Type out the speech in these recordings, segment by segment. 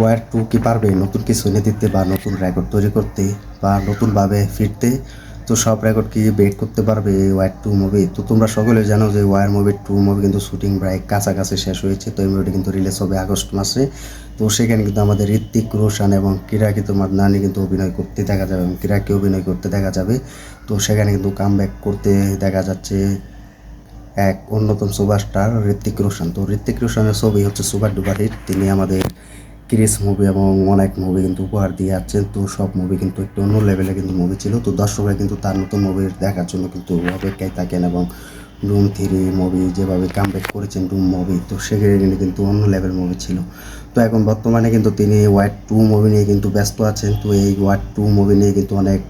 War two কি পারবে? নতুন কিছু এনে দিতে বা নতুন রেকর্ড তৈরি করতে বা নতুনভাবে ফিরতে, তো সব রেকর্ড কি ব্রেক করতে পারবে ওয়ার টু মুভি তো তোমরা সকলে জানো যে ওয়ার মুভি টু মুভি কিন্তু শুটিং প্রায় কাছাকাছি শেষ হয়েছে, তো এই মুভিটি কিন্তু রিলিজ হবে আগস্ট মাসে। তো সেখানে কিন্তু আমাদের ঋত্বিক রোশন এবং কিরাকে তোমার নানি কিন্তু অভিনয় করতে দেখা যাবে এবং কিরাকে অভিনয় করতে দেখা যাবে। তো সেখানে কিন্তু কাম করতে দেখা যাচ্ছে এক অন্যতম সুপারস্টার ঋত্বিক রোশন। তো ঋত্বিক রোশনের ছবি হচ্ছে সুপার ডুপার হিট তিনি আমাদের ক্রিস মুভি এবং অনেক মুভি কিন্তু উপহার দিয়ে যাচ্ছেন। তো সব মুভি কিন্তু একটু অন্য লেভেলে কিন্তু মুভি ছিল। তো দর্শকরা কিন্তু তার নতুন মুভি দেখার জন্য কিন্তু অপেক্ষায় থাকেন এবং ডুম থ্রি মুভি যেভাবে কামব্যাক করেছেন ডুম মুভি তো সেখানে কিন্তু অন্য লেভেল মুভি ছিল। তো এখন বর্তমানে কিন্তু তিনি ওয়াইড টু মুভি নিয়ে কিন্তু ব্যস্ত আছেন। তো এই ওয়াইড টু মুভি নিয়ে কিন্তু অনেক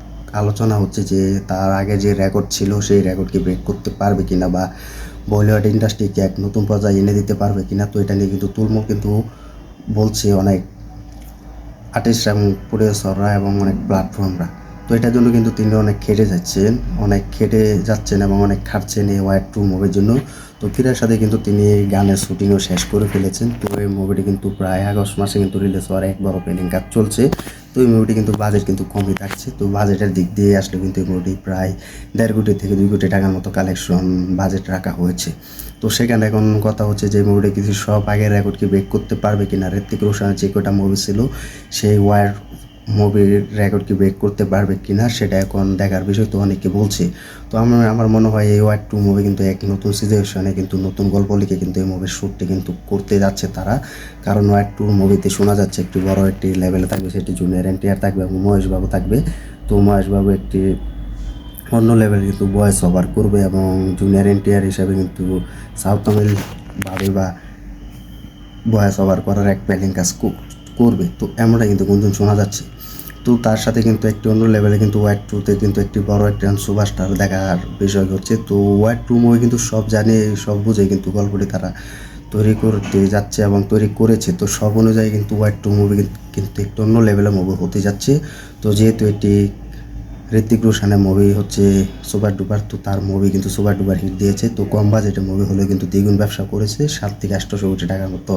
আলোচনা হচ্ছে যে তার আগে যে রেকর্ড ছিল, সেই রেকর্ডকে ব্রেক করতে পারবে কিনা বা বলিউড ইন্ডাস্ট্রিকে এক নতুন পর্যায়ে এনে দিতে পারবে কিনা, তো এটা নিয়ে কিন্তু তুলমুল কিন্তু বলছে অনেক আর্টিস্ট এবং প্রডিউসাররা এবং অনেক প্ল্যাটফর্মরা এটার জন্য কিন্তু তিনি অনেক খেটে যাচ্ছেন, অনেক খেটে যাচ্ছেন এবং অনেক খাটছেন এই ওয়াইড টু মুভির জন্য। তো ফিরার সাথে কিন্তু তিনি গানের শুটিংও শেষ করে ফেলেছেন। তো এই মুভিটি কিন্তু প্রায় আগস্ট মাসে কিন্তু রিলিজ হওয়ার এক বড় পেলিং কাজ চলছে। তো এই মুভিটি কিন্তু বাজেট কিন্তু কমই থাকছে। তো বাজেটের দিক দিয়ে আসলে কিন্তু এই মুভিটি প্রায় দেড় কোটি থেকে দুই কোটি টাকার মতো কালেকশন বাজেট রাখা হয়েছে। তো সেখানে এখন কথা হচ্ছে যে মুভিটা কিছু সব আগের রেকর্ড কি ব্রেক করতে পারবে কিনা? ঋত্বিক রোশনের যে কটা মুভি ছিল, সেই ওয়ার মুভির রেকর্ড কি ব্রেক করতে পারবে কি না সেটা এখন দেখার বিষয় তো অনেকে বলছে। তো আমার আমার মনে হয় এই ওয়ার টু মুভি কিন্তু এক নতুন সিচুয়েশনে কিন্তু নতুন গল্প লিখে কিন্তু এই মুভির শ্যুটটি কিন্তু করতে যাচ্ছে তারা। কারণ ওয়ার টু মুভিতে শোনা যাচ্ছে একটি বড় একটি লেভেলে থাকবে, সেটি জুনিয়র এনটিআর থাকবে এবং মহেশবাবু থাকবে। তো মহেশবাবু একটি অন্য লেভেলে কিন্তু ভয়েস ওভার করবে এবং জুনিয়র এনটিআর হিসাবে কিন্তু সাউথ তামিল ভাবে বা ভয়েস ওভার করার এক প্যালিং কাজ করবে। তো এমনটা কিন্তু গুঞ্জন শোনা যাচ্ছে। তো তার সাথে কিন্তু একটি অন্য লেভেলে কিন্তু ওয়াইড টুতে কিন্তু একটি বড় একটা সুপারস্টার দেখার বিষয় হচ্ছে। তো ওয়াইড টু মুভি কিন্তু সব জানে, সব বুঝে কিন্তু গল্পটি তারা তৈরি করতে যাচ্ছে এবং তৈরি করেছে। তো সব অনুযায়ী কিন্তু ওয়াইড টু মুভি কিন্তু একটি অন্য লেভেলের মুভি হতে যাচ্ছে। তো যেহেতু এটি ঋত্বিক রোশনের মুভি হচ্ছে সুপার ডুপার। তো তার মুভি কিন্তু সুপার ডুপার হিট দিয়েছে। তো কম বাজেটের মুভি হলেও কিন্তু দ্বিগুণ ব্যবসা করেছে। সাত থেকে আটশোশো কোটি টাকার মতো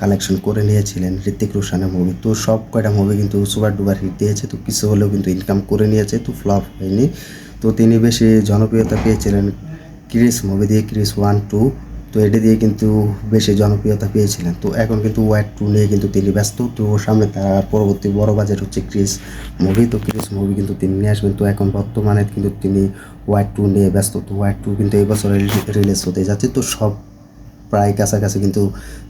কালেকশন করে নিয়েছিলেন ঋত্বিক রোশনের মুভি তো সব কয়টা মুভি কিন্তু সুপার ডুপার হিট দিয়েছে। তো কিছু হলেও কিন্তু ইনকাম করে নিয়েছে। তো ফ্লপ হয়নি। তো তিনি বেশি জনপ্রিয়তা পেয়েছিলেন ক্রিস মুভি দিয়ে ক্রিস ওয়ান টু তো এটি দিয়ে কিন্তু বেশি জনপ্রিয়তা পেয়েছিলেন। তো এখন কিন্তু ওয়াইড টু নিয়ে কিন্তু তিনি ব্যস্ত। তো সামনে তার পরবর্তী বড় বাজেট হচ্ছে ক্রিস মুভি তো ক্রিস মুভি কিন্তু তিনি নিয়ে আসবেন। তো এখন বর্তমানে কিন্তু তিনি ওয়াইড টু নিয়ে ব্যস্ত। তো ওয়াইড টু কিন্তু এই বছর রিলিজ হতে যাচ্ছে। তো সব প্রায় কাছাকাছি কিন্তু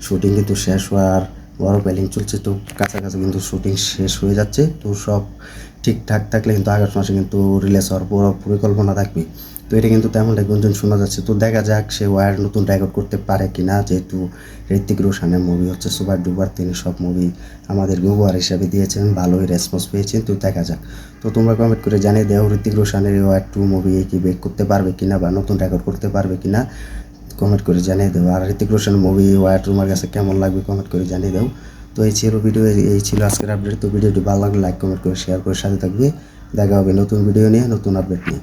শুটিং কিন্তু শেষ হওয়ার বড় প্ল্যানিং চলছে। তো কাছাকাছি কিন্তু শুটিং শেষ হয়ে যাচ্ছে। তো সব ঠিকঠাক থাকলে কিন্তু আগস্ট মাসে কিন্তু রিলিজ হওয়ার বড় পরিকল্পনা থাকবে। তো এটা কিন্তু তেমনটা গুঞ্জন শোনা যাচ্ছে। তো দেখা যাক সে ওয়ার নতুন রেকর্ড করতে পারে কি না যেহেতু ঋত্বিক রোশনের মুভি হচ্ছে সুপার ডুবার তিনি সব মুভি আমাদের উপহার হিসাবে দিয়েছেন, ভালোই রেসপন্স পেয়েছেন, তো দেখা যাক। তো তোমরা কমেন্ট করে জানিয়ে দাও ঋত্বিক রোশনের ওয়ার টু মুভি কি বেক করতে পারবে কি না বা নতুন রেকর্ড করতে পারবে কি না কমেন্ট করে জানিয়ে দেবো আর ঋতিক রোশন মুভি ওয়ার তোমার কাছে কেমন লাগবে কমেন্ট করে জানিয়ে দাও। তো এই ছিল ভিডিও এই ছিল আজকের আপডেট তো ভিডিওটি ভালো লাগলে লাইক কমেন্ট করে শেয়ার করে সাথে থাকবে। দেখা হবে নতুন ভিডিও নিয়ে, নতুন আপডেট নিয়ে।